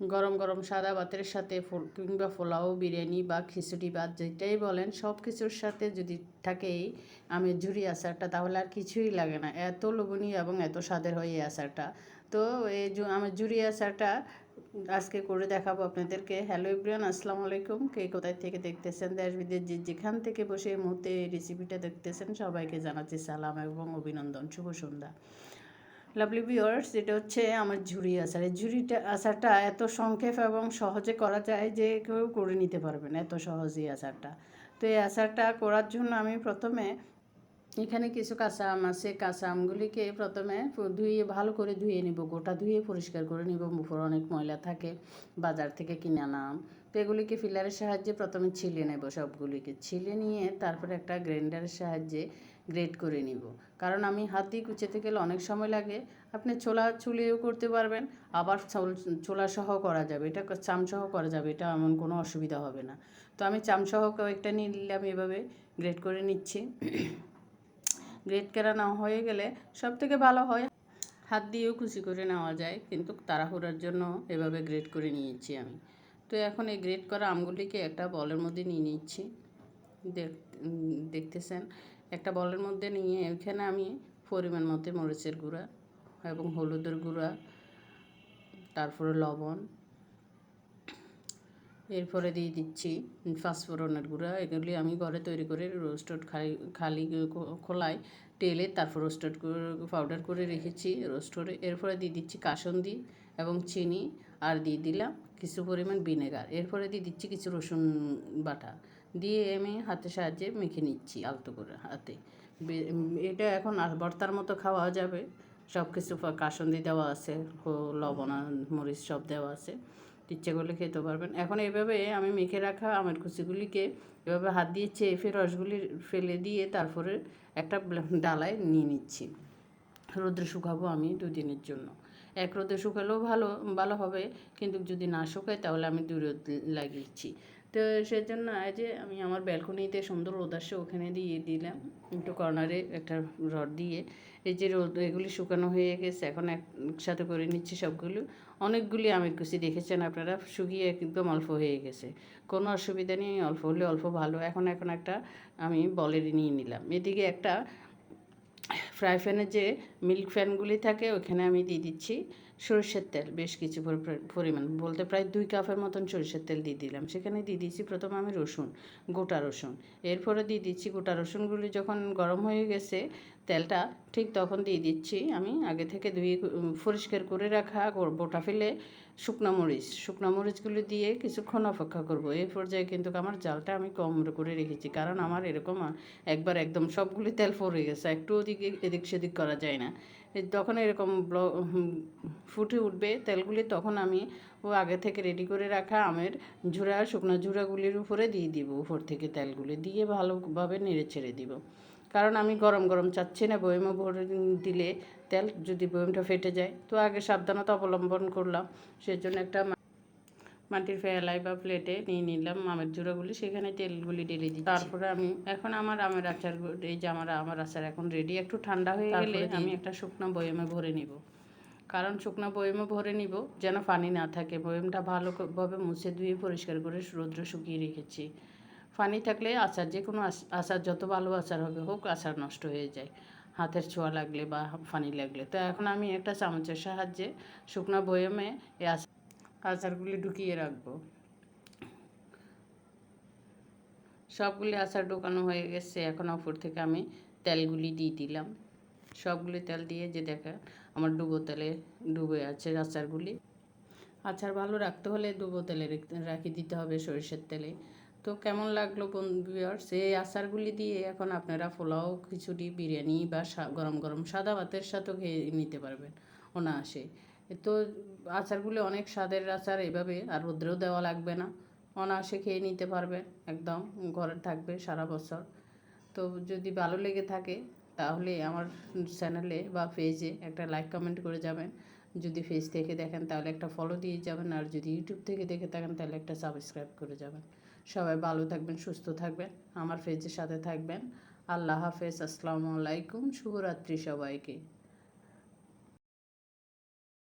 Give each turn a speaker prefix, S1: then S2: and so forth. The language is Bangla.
S1: গরম গরম সাদা ভাতের সাথে ফুল কিংবা পোলাও, বিরিয়ানি বা খিচুড়ি ভাত যেটাই বলেন, সব কিছুর সাথে যদি থাকে আমের ঝুরি আচারটা, তাহলে আর কিছুই লাগে না। এত লোভনীয় এবং এত স্বাদের হয় এই আচারটা। তো এই যে আমের ঝুরি আচারটা আজকে করে দেখাবো আপনাদেরকে। হ্যালো ইব্রিয়ান আসসালামু আলাইকুম। কে কোথায় থেকে দেখতেছেন? দেশ বিদেশ যে যেখান থেকে বসে এই মুহূর্তে এই রেসিপিটা দেখতেছেন, সবাইকে জানাচ্ছি সালাম এবং অভিনন্দন। শুভ সন্ধ্যা। লাভলি ভিওয়ার্স এটা হচ্ছে আমার ঝুড়ি আচার। এই ঝুড়িটা, আচারটা এত সংক্ষেপ এবং সহজে করা যায় যে কেউ করে নিতে পারবেন এত সহজেই আচারটা। তো এই আচারটা করার জন্য আমি প্রথমে এখানে কিছু কাঁচা আম আছে। কাঁচা আমগুলিকে প্রথমে ধুয়ে, ভালো করে ধুয়ে নিব। গোটা ধুয়ে পরিষ্কার করে নিব। মুখর অনেক ময়লা থাকে, বাজার থেকে কিনে আনা আম। তো এগুলিকে ফিলারের সাহায্যে প্রথমে ছিলে নেব সবগুলিকে। ছিলে নিয়ে তারপরে একটা গ্রাইন্ডারের সাহায্যে গ্রেট করে নিব। কারণ আমি হাত দিয়ে কুচেতে গেলে অনেক সময় লাগে। আপনি ছোলা ছুলিয়েও করতে পারবেন, আবার ছোলা সহ করা যাবে। এটা চামসহ করা যাবে, এটা এমন কোনো অসুবিধা হবে না। তো আমি চামসহ কয়েকটা নিলাম এভাবে গ্রেড করে নিচ্ছি। গ্রেড করা না হয়ে গেলে সব থেকে ভালো হয় হাত দিয়েও কুচি করে নেওয়া যায়, কিন্তু তাড়াহুড়ার জন্য এভাবে গ্রেড করে নিয়েছি আমি। তো এখন এই গ্রেড করা আমগুলিকে একটা বলের মধ্যে নিয়ে নিচ্ছি। দেখতেছেন? একটা বলের মধ্যে নিয়ে এখানে আমি পরিমাণ মতো মরিচের গুঁড়া এবং হলুদের গুঁড়া, তারপরে লবণ, এরপরে দিয়ে দিচ্ছি ফাস্টফোড়নের গুঁড়া। এগুলি আমি ঘরে তৈরি করে রোস্টেড খালি খালি খোলায় তেলে তারপর রোস্টেড পাউডার করে রেখেছি রোস্ট করে এরপরে দিয়ে দিচ্ছি কাসন্দি এবং চিনি, আর দিয়ে দিলাম কিছু পরিমাণ ভিনেগার এরপরে দিয়ে দিচ্ছি কিছু রসুন বাটা। দিয়ে আমি হাতের সাহায্যে মেখে নিচ্ছি আলতো করে হাতে। এটা এখন ভর্তার মতো খাওয়া যাবে। সব কিছু কাসন্দি দেওয়া আছে লবণ মরিচ সব দেওয়া আছে। ইচ্ছে করলে খেতে পারবেন। এখন এভাবে আমি মেখে রাখা আমের কুচিগুলিকে এভাবে হাত দিয়ে চেপে রসগুলি ফেলে দিয়ে তারপরে একটা ডালায় নিয়ে নিচ্ছি। রোদ্রে শুকাবো আমি দুদিনের জন্য। এক রোদে শুকালেও ভালো ভালো হবে। কিন্তু যদি না শুকায় তাহলে আমি দুই রোদ লাগিয়েছি। তো সেজন্য এই যে আমি আমার ব্যালকনিতে সুন্দর রোদ আসে ওখানে দিয়ে দিলাম একটু কর্নারে একটা রড দিয়ে। এই যে রোদ, এগুলি শুকানো হয়ে গেছে, এখন একসাথে করে নিচ্ছি সবগুলো। অনেকগুলি আমের কুচি দেখেছেন আপনারা, শুকিয়ে একদম অল্প হয়ে গেছে। কোনো অসুবিধা নেই, অল্প হলে অল্প ভালো। এখন এখন একটা আমি বলের নিয়ে নিলাম। এদিকে একটা ফ্রাই প্যানে যে মিল্ক ফ্যানগুলি থাকে, ওখানে আমি দিয়ে দিচ্ছি। সরষের তেল, বেশ কিছু পরিমাণ। বলতে প্রায় দুই কাপের মতন সরষের তেল দিয়ে দিলাম। সেখানে দিয়ে দিচ্ছি প্রথমে আমি রসুন, গোটা রসুন। এরপরে দিয়ে দিচ্ছি গোটা রসুনগুলি যখন গরম হয়ে গেছে তেলটা, ঠিক তখন দিয়ে দিচ্ছি আমি আগে থেকে ধুয়ে, পরিষ্কার করে রাখা বোটা ফেলে শুকনো মরিচ। শুকনো মরিচগুলো দিয়ে কিছুক্ষণ অপেক্ষা করব। এই পর্যায়ে কিন্তু আমার জালটা আমি কম করে রেখেছি। কারণ আমার এরকম, একবার একদম সবগুলি তেল পড়ে গেছে। একটু ওদিকে এদিক সেদিক করা যায় না। তখন এরকম ফুটে উঠবে তেলগুলি তখন আমি ও আগে থেকে রেডি করে রাখা আমের ঝুড়া শুকনো ঝুড়াগুলির উপরে দিয়ে দিব উপর থেকে তেলগুলি দিয়ে ভালোভাবে নেড়ে ছেড়ে দিব। কারণ আমি গরম গরম চাচ্ছি না বয়মে ভরে দিলে তেল যদি বয়মটা ফেটে যায়। তো আগে সাবধানতা অবলম্বন করলাম, সেজন্য একটা মাটির ফেলাই বা প্লেটে নিয়ে নিলাম আমের জোড়াগুলি সেখানে তেলগুলি ঢেলে দিই তারপরে আমি এখন আমার আমের আচার এই যে আমার আমার আচার এখন রেডি একটু ঠান্ডা হয়ে গেলে আমি একটা শুকনো বয়মে ভরে নিব। কারণ শুকনো বয়মে ভরে নিব যেন পানি না থাকে। বয়মটা ভালোভাবে মুছে ধুয়ে পরিষ্কার করে রৌদ্র শুকিয়ে রেখেছি। পানি থাকলে আচার যে কোনো আচার যত ভালো আচার হবে হোক আচার নষ্ট হয়ে যায়। হাতের ছোঁয়া লাগলে বা পানি লাগলে। তো এখন আমি একটা চামচের সাহায্যে শুকনো বয়মে এই আচারগুলি ঢুকিয়ে রাখব। সবগুলি আচার ঢোকানো হয়ে গেছে, এখন ওপর থেকে আমি তেলগুলি দিয়ে দিলাম। সবগুলি তেল দিয়ে যে দেখা আমার ডুবো তেলে ডুবে আছে আচারগুলি। আচার ভালো রাখতে হলে ডুবো তেলে রাখি দিতে হবে সরিষার তেলে। তো কেমন লাগল ভিউয়ার্স এই আচারগুলি দিয়ে এখন আপনারা পোলাও, খিচুড়ি, বিরিয়ানি বা গরম গরম সাদা ভাতের সাথেও খেয়ে নিতে পারবেন অনায়াসে তো আচারগুলি অনেক স্বাদের আচার এভাবে, আর রোদ্রেও দেওয়া লাগবে না। অনায়াসে খেয়ে নিতে পারবেন একদম ঘরে থাকবে সারা বছর। তো যদি ভালো লেগে থাকে, তাহলে আমার চ্যানেলে বা পেজে একটা লাইক কমেন্ট করে যাবেন। যদি ফেস থেকে দেখেন, তাহলে একটা ফলো দিয়ে যাবেন। আর যদি ইউটিউব থেকে দেখে থাকেন, তাহলে একটা সাবস্ক্রাইব করে যাবেন। সবাই ভালো থাকবেন, সুস্থ থাকবেন, আমার পেজের সাথে থাকবেন। আল্লাহ হাফেজ, আসসালামু আলাইকুম, শুভরাত্রি সবাইকে।